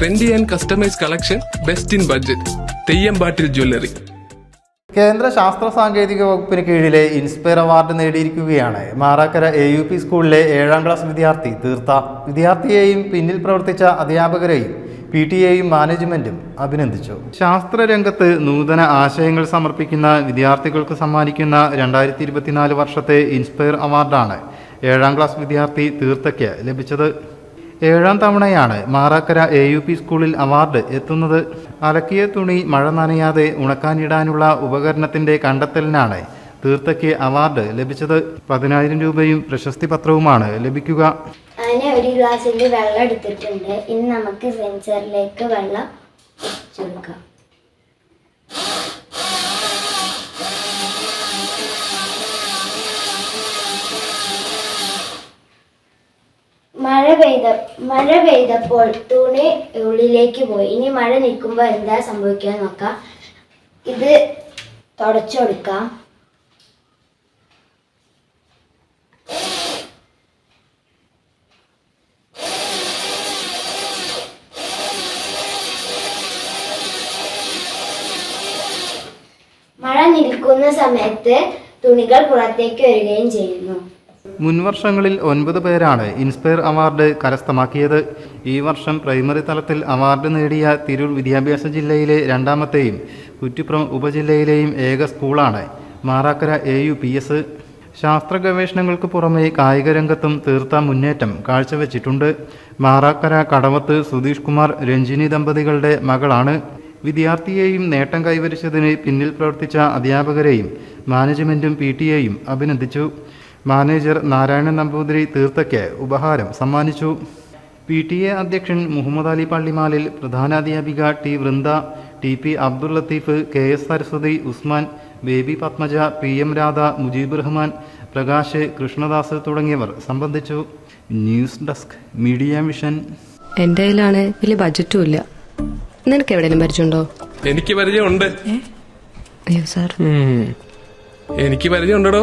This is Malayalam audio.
Trendy and customise collection best in budget തെയ്യമ്പാട്ടിൽ jewellery കേന്ദ്ര ശാസ്ത്ര സാങ്കേതിക വകുപ്പിന് കീഴിലെ ഇൻസ്പയർ അവാർഡ് നേടിയിരിക്കുകയാണ്. മാറാക്കര എ യു പി സ്കൂളിലെ ഏഴാം ക്ലാസ് വിദ്യാർത്ഥി തീർത്ത വിദ്യാർത്ഥിയെയും പിന്നിൽ പ്രവർത്തിച്ച അധ്യാപകരെയും പി ടി എയും മാനേജ്മെന്റും അഭിനന്ദിച്ചു. ശാസ്ത്രരംഗത്ത് നൂതന ആശയങ്ങൾ സമർപ്പിക്കുന്ന വിദ്യാർത്ഥികൾക്ക് സമ്മാനിക്കുന്ന രണ്ടായിരത്തി ഇരുപത്തിനാല് വർഷത്തെ ഇൻസ്പയർ അവാർഡാണ് ഏഴാം ക്ലാസ് വിദ്യാർത്ഥി തീർത്ഥയ്ക്ക് ലഭിച്ചത്. ഏഴാം തവണയാണ് മാറാക്കര എ യു പി സ്കൂളിൽ അവാർഡ് എത്തുന്നത്. അലക്കിയ തുണി മഴ നനയാതെ ഉണക്കാനിടാനുള്ള ഉപകരണത്തിന്റെ കണ്ടെത്തലിനാണ് തീർത്തയ്ക്ക് അവാർഡ് ലഭിച്ചത്. പതിനായിരം രൂപയും പ്രശസ്തി പത്രവുമാണ് ലഭിക്കുക. ഒരു ഗ്ലാസ്സിൽ വെള്ളം എടുത്തിട്ടുണ്ട്. ഇനി നമുക്ക് സെൻസറിലേക്ക് വെള്ളം ഒഴിച്ചു മഴ പെയ്ത മഴ പെയ്തപ്പോൾ തുണി ഉള്ളിലേക്ക് പോയി. ഇനി മഴ നിൽക്കുമ്പോൾ എന്താ സംഭവിക്കുക നോക്കാം. ഇത് തുടച്ചു കൊടുക്കാം മഴ നിൽക്കുന്ന സമയത്ത് തുണികൾ പുറത്തേക്ക് വരികയും ചെയ്യുന്നു. മുൻവർഷങ്ങളിൽ ഒൻപത് പേരാണ് ഇൻസ്പയർ അവാർഡ് കരസ്ഥമാക്കിയത്. ഈ വർഷം പ്രൈമറി തലത്തിൽ അവാർഡ് നേടിയ തിരൂർ വിദ്യാഭ്യാസ ജില്ലയിലെ രണ്ടാമത്തെയും കുറ്റിപ്പുറം ഉപജില്ലയിലെയും ഏക സ്കൂളാണ് Marakkara A U P S ശാസ്ത്ര ഗവേഷണങ്ങൾക്ക് പുറമെ കായിക രംഗത്തും തീർത്ത മുന്നേറ്റം കാഴ്ചവെച്ചിട്ടുണ്ട്. മാറാക്കര കടവത്ത് സുധീഷ് കുമാർ രഞ്ജിനി ദമ്പതികളുടെ മകളാണ്. വിദ്യാർത്ഥിയെയും നേട്ടം കൈവരിച്ചതിന് പിന്നിൽ പ്രവർത്തിച്ച അധ്യാപകരെയും മാനേജ്മെന്റും പി ടി എയും അഭിനന്ദിച്ചു. മാനേജർ നാരായണൻ നമ്പൂതിരി തീർത്ഥയ്ക്ക് ഉപഹാരം സമ്മാനിച്ചു. പി ടി എ അധ്യക്ഷൻ മുഹമ്മദ് അലി പള്ളിമാലിൽ പ്രധാനാധ്യാപിക T Vrinda T P Abdul Latheef K S Saraswathi Usman Baby Padmaja P M Radha Mujeeb Rahman Prakash Krishnadas തുടങ്ങിയവർ സംബന്ധിച്ചു. News desk media mission. എന്റെ കയ്യിലാണ് വലിയ ബജറ്റും ഇല്ല. നിനക്ക് എവിടെയെങ്കിലും പരിചയമുണ്ടോ? എനിക്ക് പരിചയമുണ്ട്. അയ്യോ സാർ. എനിക്ക് പരിചയമുണ്ടോ